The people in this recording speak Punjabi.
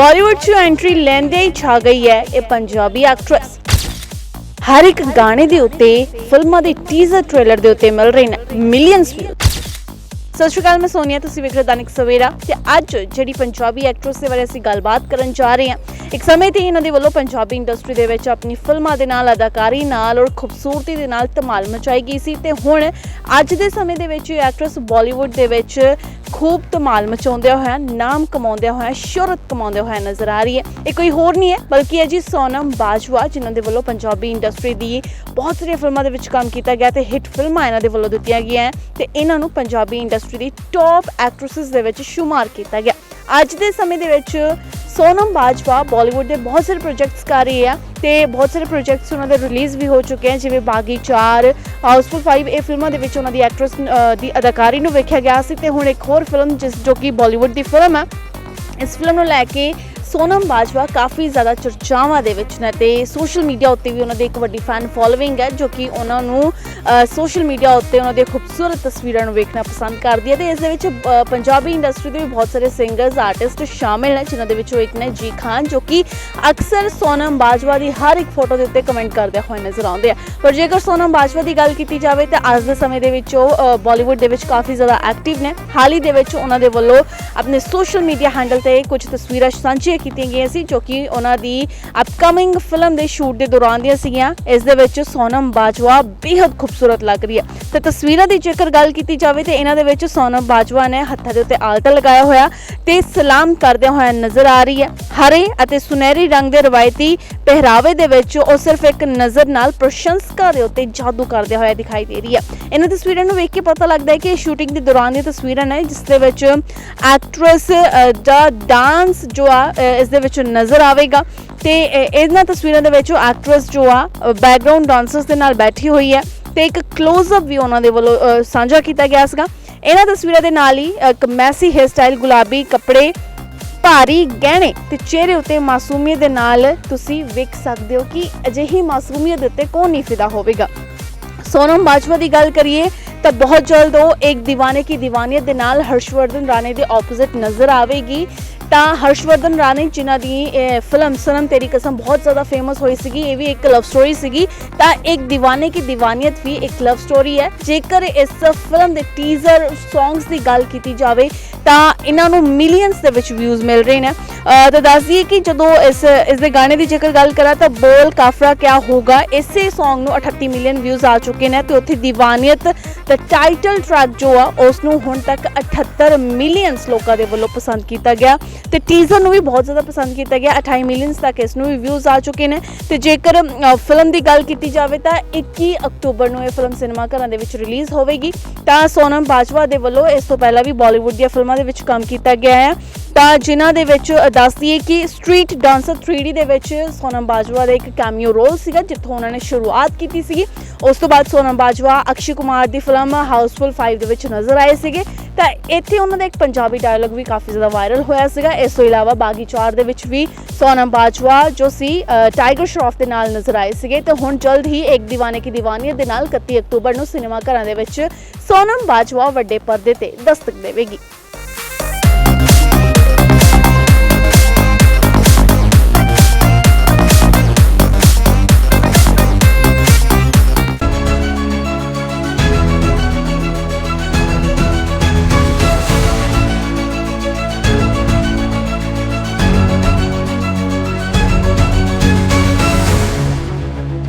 ਬਾਲੀਵੁੱਡ 'ਚ ਐਂਟਰੀ ਲੈਂਦੇ ਹੀ ਛਾ ਗਈ ਹੈ ਇਹ ਪੰਜਾਬੀ ਐਕਟਰੈਸ। ਹਰ ਇੱਕ ਗਾਣੇ ਦੇ ਉੱਤੇ, ਫਿਲਮਾਂ ਦੇ ਟੀਜ਼ਰ ਟ੍ਰੇਲਰ ਦੇ ਉੱਤੇ ਮਿਲ ਰਹੇ ਨੇ ਮਿਲੀਅਨਸ ਵਿਊ ਸਤਿ ਸ਼੍ਰੀ ਅਕਾਲ, ਮੈਂ ਸੋਨੀਆ, ਤੁਸੀਂ ਵੇਖ ਰਹੇ ਹੋ ਸਵੇਰਾ। ਤੇ ਅੱਜ ਜਿਹੜੀ ਪੰਜਾਬੀ ਐਕਟਰੈਸ ਦੇ ਬਾਰੇ ਅਸੀਂ ਗੱਲਬਾਤ ਕਰਨ ਜਾ ਰਹੇ ਹਾਂ, ਇੱਕ ਸਮੇਂ ਤੇ ਇਹਨਾਂ ਦੇ ਵੱਲੋਂ ਪੰਜਾਬੀ ਇੰਡਸਟਰੀ ਦੇ ਵਿੱਚ ਆਪਣੀ ਫਿਲਮਾਂ ਦੇ ਨਾਲ ਅਦਾਕਾਰੀ ਨਾਲ ਔਰ ਖੂਬਸੂਰਤੀ ਦੇ ਨਾਲ ਧਮਾਲ ਮਚਾਈ ਗਈ ਸੀ। ਤੇ ਹੁਣ, ਅੱਜ ਦੇ ਸਮੇਂ ਦੇ ਵਿੱਚ ਇਹ ਐਕਟਰੈਸ ਬਾਲੀਵੁੱਡ ਦੇ ਵਿੱਚ ਖੂਬ ਧਮਾਲ ਮਚਾਉਂਦਿਆਂ ਹੋਇਆ, ਨਾਮ ਕਮਾਉਂਦਿਆਂ ਹੋਇਆ, ਸ਼ੋਹਰਤ ਕਮਾਉਂਦਿਆਂ ਹੋਇਆ ਨਜ਼ਰ ਆ ਰਹੀ ਹੈ। ਇਹ ਕੋਈ ਹੋਰ ਨਹੀਂ ਹੈ, ਬਲਕਿ ਹੈ ਜੀ ਸੋਨਮ ਬਾਜਵਾ, ਜਿਨ੍ਹਾਂ ਦੇ ਵੱਲੋਂ ਪੰਜਾਬੀ ਇੰਡਸਟਰੀ ਦੀ ਬਹੁਤ ਸਾਰੀਆਂ ਫਿਲਮਾਂ ਦੇ ਵਿੱਚ ਕੰਮ ਕੀਤਾ ਗਿਆ ਤੇ ਹਿੱਟ ਫਿਲਮਾਂ ਇਹਨਾਂ ਦੇ ਵੱਲੋਂ ਦਿੱਤੀਆਂ ਗਈਆਂ ਹੈ ਤੇ ਇਹਨਾਂ ਨੂੰ ਪੰਜਾਬੀ ਇੰਡਸਟਰੀ ਦੀ ਟੌਪ ਐਕਟਰੈਸਸ ਦੇ ਵਿੱਚ ਸ਼ੁਮਾਰ ਕੀਤਾ ਗਿਆ। ਅੱਜ ਦੇ ਸਮੇਂ ਦੇ ਵਿੱਚ ਸੋਨਮ ਬਾਜਵਾ ਬਾਲੀਵੁੱਡ ਦੇ ਬਹੁਤ ਸਾਰੇ ਪ੍ਰੋਜੈਕਟਸ ਕਰ ਰਹੀ ਹੈ ਤੇ ਬਹੁਤ ਸਾਰੇ ਪ੍ਰੋਜੈਕਟਸ ਉਹਨਾਂ ਦੇ ਰਿਲੀਜ਼ ਵੀ ਹੋ ਚੁੱਕੇ ਹਨ ਜਿਵੇਂ ਬਾਗੀ 4 ਹਾਊਸਫੁਲ 5 ਇਹ ਫਿਲਮਾਂ ਦੇ ਵਿੱਚ ਉਹਨਾਂ ਦੀ ਐਕਟਰੈਸ ਦੀ ਅਦਾਕਾਰੀ ਨੂੰ ਵੇਖਿਆ ਗਿਆ ਸੀ ਤੇ ਹੁਣ ਇੱਕ ਹੋਰ ਫਿਲਮ ਜਿਸ ਜੋ ਕਿ ਬਾਲੀਵੁੱਡ ਦੀ ਫਿਲਮ ਹੈ ਇਸ ਫਿਲਮ ਨੂੰ ਲੈ ਕੇ ਸੋਨਮ ਬਾਜਵਾ ਕਾਫੀ ਜ਼ਿਆਦਾ ਚਰਚਾਵਾਂ ਦੇ ਵਿੱਚ ਨੇ ਤੇ ਸੋਸ਼ਲ ਮੀਡੀਆ ਉੱਤੇ ਵੀ ਉਹਨਾਂ ਦੀ ਇੱਕ ਵੱਡੀ ਫੈਨ ਫੋਲੋਇੰਗ ਹੈ, ਜੋ ਕਿ ਉਹਨਾਂ ਨੂੰ ਸੋਸ਼ਲ ਮੀਡੀਆ ਉੱਤੇ ਉਹਨਾਂ ਦੀਆਂ ਖੂਬਸੂਰਤ ਤਸਵੀਰਾਂ ਨੂੰ ਵੇਖਣਾ ਪਸੰਦ ਕਰਦੀ ਹੈ ਤੇ ਇਸ ਦੇ ਵਿੱਚ ਪੰਜਾਬੀ ਇੰਡਸਟਰੀ ਦੇ ਵੀ ਬਹੁਤ ਸਾਰੇ ਸਿੰਗਰਸ ਆਰਟਿਸਟ ਸ਼ਾਮਿਲ ਨੇ, ਜਿਨ੍ਹਾਂ ਦੇ ਵਿੱਚੋਂ ਇੱਕ ਨੇ ਜੀ ਖਾਨ, ਜੋ ਕਿ ਅਕਸਰ ਸੋਨਮ ਬਾਜਵਾ ਦੀ ਹਰ ਇੱਕ ਫੋਟੋ ਦੇ ਉੱਤੇ ਕਮੈਂਟ ਕਰਦੇ ਹੋਏ ਨਜ਼ਰ ਆਉਂਦੇ ਆ। ਪਰ ਜੇਕਰ ਸੋਨਮ ਬਾਜਵਾ ਦੀ ਗੱਲ ਕੀਤੀ ਜਾਵੇ ਤਾਂ ਅੱਜ ਦੇ ਸਮੇਂ ਦੇ ਵਿੱਚ ਉਹ ਬਾਲੀਵੁੱਡ ਦੇ ਵਿੱਚ ਕਾਫੀ ਜ਼ਿਆਦਾ ਐਕਟਿਵ ਨੇ। ਹਾਲ ਹੀ ਦੇ ਵਿੱਚ ਉਹਨਾਂ ਦੇ ਵੱਲੋਂ ਆਪਣੇ ਸੋਸ਼ਲ ਮੀਡੀਆ ਹੈਂਡਲ ਤੇ ਕੁਝ ਤਸਵੀਰਾਂ ਸਾਂਝੀਆਂ ਕੀਤੀਆਂ ਗਈਆਂ ਸੀ, ਜੋ ਕਿ ਉਹਨਾਂ ਦੀ ਅਪਕਮਿੰਗ ਫਿਲਮ ਦੇ ਸ਼ੂਟ ਦੇ ਦੌਰਾਨ ਦੀਆਂ ਸੀਗੀਆਂ। ਇਸ ਦੇ ਵਿੱਚ ਸੋਨਮ ਬਾਜਵਾ ਬੇहद ਖੂਬਸੂਰਤ ਲੱਗ ਰਹੀ ਹੈ। ਤੇ ਤਸਵੀਰਾਂ ਦੀ ਜੇਕਰ ਗੱਲ ਕੀਤੀ ਜਾਵੇ ਤੇ ਇਹਨਾਂ ਦੇ ਵਿੱਚ ਸੋਨਮ ਬਾਜਵਾ ਨੇ ਹੱਥਾਂ ਦੇ ਉੱਤੇ ਆਲਤਾ ਲਗਾਇਆ ਹੋਇਆ ਤੇ ਸਲਾਮ ਕਰਦਿਆਂ ਹੋਇਆ ਨਜ਼ਰ ਆ ਰਹੀ ਹੈ। ਹਰੇ ਅਤੇ ਸੁਨਹਿਰੀ ਰੰਗ ਦੇ ਰਵਾਇਤੀ ਪਹਿਰਾਵੇ ਦੇ ਵਿੱਚ ਉਹ ਸਿਰਫ ਇੱਕ ਨਜ਼ਰ ਨਾਲ ਪ੍ਰਸ਼ੰਸਕਾਂ ਦੇ ਉੱਤੇ ਜਾਦੂ ਕਰਦਿਆਂ ਹੋਇਆ ਦਿਖਾਈ ਦੇ ਰਹੀ ਹੈ। ਇਹਨਾਂ ਤਸਵੀਰਾਂ ਨੂੰ ਵੇਖ ਕੇ ਪਤਾ ਲੱਗਦਾ ਹੈ ਕਿ ਇਹ ਸ਼ੂਟਿੰਗ ਦੇ ਦੌਰਾਨ ਦੀਆਂ ਤਸਵੀਰਾਂ ਨੇ ਜਿਸ ਦੇ ਵਿੱਚ ਐਕਟਰੈਸ ਦਾ ਡਾਂਸ ਜੋ ਆ ਇਸ ਦੇ ਵਿੱਚ ਨਜ਼ਰ ਆਵੇਗਾ। ਤੇ ਇਹਨਾਂ ਤਸਵੀਰਾਂ ਦੇ ਵਿੱਚ ਐਕਟਰੈਸ ਜੋ ਆ ਬੈਕਗ੍ਰਾਉਂਡ ਡਾਂਸਰਸ ਦੇ ਨਾਲ ਬੈਠੀ ਹੋਈ ਹੈ ਤੇ ਇੱਕ ক্লোਜ਼ ਅਪ ਵੀ ਉਹਨਾਂ ਦੇ ਵੱਲੋਂ ਸਾਂਝਾ ਕੀਤਾ ਗਿਆ ਸੀਗਾ। ਇਹਨਾਂ ਤਸਵੀਰਾਂ ਦੇ ਨਾਲ ਹੀ ਇੱਕ ਮੈਸੀ ਹੇਅਰ ਸਟਾਈਲ ਗੁਲਾਬੀ ਕੱਪੜੇ, ਭਾਰੀ ਗਹਿਣੇ ਤੇ ਚਿਹਰੇ ਉਤੇ ਮਾਸੂਮੀਅਤ ਦੇ ਨਾਲ ਤੁਸੀਂ ਵੇਖ ਸਕਦੇ ਹੋ ਕਿ ਅਜਿਹੀ ਮਾਸੂਮੀਅਤ ਉੱਤੇ ਕੌਣ ਨਹੀਂ ਫਿਦਾ ਹੋਵੇਗਾ। ਸੋਨਮ ਬਾਜਵਾ ਦੀ ਗੱਲ ਕਰੀਏ ਤਾਂ ਬਹੁਤ ਜਲਦ ਉਹ ਇੱਕ دیਵਾਨੇ ਕੀ دیਵਾਨੀਅਤ ਦੇ ਨਾਲ ਹਰਸ਼ਵਰਧਨ ਰਾਣੇ ਦੇ ਆਪੋਜ਼ਿਟ ਨਜ਼ਰ ਆਵੇਗੀ। ਤਾਂ ਹਰਸ਼ਵਰਧਨ ਰਾਣੀ, ਜਿਨ੍ਹਾਂ ਦੀ ਫਿਲਮ ਸਨਮ ਤੇਰੀ ਕਸਮ ਬਹੁਤ ਜ਼ਿਆਦਾ ਫੇਮਸ ਹੋਈ ਸੀਗੀ, ਇਹ ਵੀ ਇੱਕ ਲਵ ਸਟੋਰੀ ਸੀਗੀ। ਤਾਂ ਇੱਕ دیਵਾਨੇ ਕੀ دیਵਾਨੀਅਤ ਵੀ ਇੱਕ ਲਵ ਸਟੋਰੀ ਹੈ। ਜੇਕਰ ਇਸ ਫਿਲਮ ਦੇ ਟੀਜ਼ਰ ਸੌਂਗਸ ਦੀ ਗੱਲ ਕੀਤੀ ਜਾਵੇ, ਤਾਂ ਇਹਨਾਂ ਨੂੰ ਮਿਲੀਅਨਸ ਦੇ ਵਿੱਚ ਵਿਊਜ਼ ਮਿਲ ਰਹੇ ਨੇ। ਤਾਂ ਦੱਸ ਦਈਏ ਕਿ ਜਦੋਂ ਇਸ ਇਸ ਦੇ ਗਾਣੇ ਦੀ ਜੇਕਰ ਗੱਲ ਕਰਾਂ ਤਾਂ ਬੋਲ ਕਾਫਰਾ ਕਿਆ ਹੋਗਾ ਇਸੇ ਸੌਂਗ ਨੂੰ 38 ਮਿਲੀਅਨ ਵਿਊਜ਼ ਆ ਚੁੱਕੇ ਨੇ ਤੇ ਉੱਥੇ دیਵਾਨੀਅਤ ਦਾ ਟਾਈਟਲ ਟਰੈਕ ਜੋ ਆ ਉਸ ਨੂੰ ਹੁਣ ਤੱਕ 78 ਮਿਲੀਅਨਸ ਲੋਕਾਂ ਦੇ ਵੱਲੋਂ ਪਸੰਦ ਕੀਤਾ ਗਿਆ। ਤੇ ਟੀਜ਼ਰ ਨੂੰ ਵੀ ਬਹੁਤ ਜ਼ਿਆਦਾ ਪਸੰਦ ਕੀਤਾ ਗਿਆ। 28 ਮਿਲੀਅਨਸ ਤੱਕ ਇਸ ਨੂੰ ਵੀ ਵਿਊਜ਼ ਆ ਚੁੱਕੇ ਨੇ। ਤੇ ਜੇਕਰ ਫਿਲਮ ਦੀ ਗੱਲ ਕੀਤੀ ਜਾਵੇ ਤਾਂ 21 ਅਕਤੂਬਰ ਨੂੰ ਇਹ ਫਿਲਮ ਸਿਨੇਮਾ ਘਰਾਂ ਦੇ ਵਿੱਚ ਰਿਲੀਜ਼ ਹੋਵੇਗੀ। ਤਾਂ ਸੋਨਮ ਬਾਜਵਾ ਦੇ ਵੱਲੋਂ ਇਸ ਤੋਂ ਪਹਿਲਾਂ ਵੀ ਬਾਲੀਵੁੱਡ ਦੀਆਂ ਫਿਲਮਾਂ ਦੇ ਵਿੱਚ ਕੰਮ ਕੀਤਾ ਗਿਆ ਹੈ ਤਾਂ ਜਿਨ੍ਹਾਂ ਦੇ ਵਿੱਚ ਦੱਸ ਦਈਏ ਕਿ ਸਟਰੀਟ ਡਾਂਸਰ 3D ਦੇ ਵਿੱਚ ਸੋਨਮ ਬਾਜਵਾ ਦਾ ਇੱਕ ਕੈਮੀਓ ਰੋਲ ਸੀਗਾ, ਜਿੱਥੋਂ ਉਹਨਾਂ ਨੇ ਸ਼ੁਰੂਆਤ ਕੀਤੀ ਸੀਗੀ। ਉਸ ਤੋਂ ਬਾਅਦ ਸੋਨਮ ਬਾਜਵਾ ਅਕਸ਼ੇ ਕੁਮਾਰ ਦੀ ਫਿਲਮ ਹਾਊਸਫੁਲ 5 ਦੇ ਵਿੱਚ ਨਜ਼ਰ ਆਏ ਸੀਗੇ। ਤਾਂ ਇੱਥੇ ਉਹਨਾਂ ਦਾ ਇੱਕ ਪੰਜਾਬੀ ਡਾਇਲੌਗ ਵੀ ਕਾਫੀ ਜ਼ਿਆਦਾ ਵਾਇਰਲ ਹੋਇਆ ਸੀਗਾ। ਇਸ ਤੋਂ ਇਲਾਵਾ ਬਾਗੀ ਚਾਰ ਦੇ ਵਿੱਚ ਵੀ ਸੋਨਮ ਬਾਜਵਾ ਜੋ ਸੀ ਟਾਈਗਰ ਸ਼ਰਾਫ ਦੇ ਨਾਲ ਨਜ਼ਰ ਆਏ ਸੀਗੇ। ਤੇ ਹੁਣ ਜਲਦ ਹੀ ਇੱਕ دیਵਾਨੇ ਕੀ دیਵਾਨੀਅਤ ਦੇ ਨਾਲ 31 ਅਕਤੂਬਰ ਨੂੰ ਸਿਨੇਮਾ ਘਰਾਂ ਦੇ ਵਿੱਚ ਸੋਨਮ ਬਾਜਵਾ ਵੱਡੇ ਪਰਦੇ ਤੇ ਦਸਤਕ ਦੇਵੇਗੀ।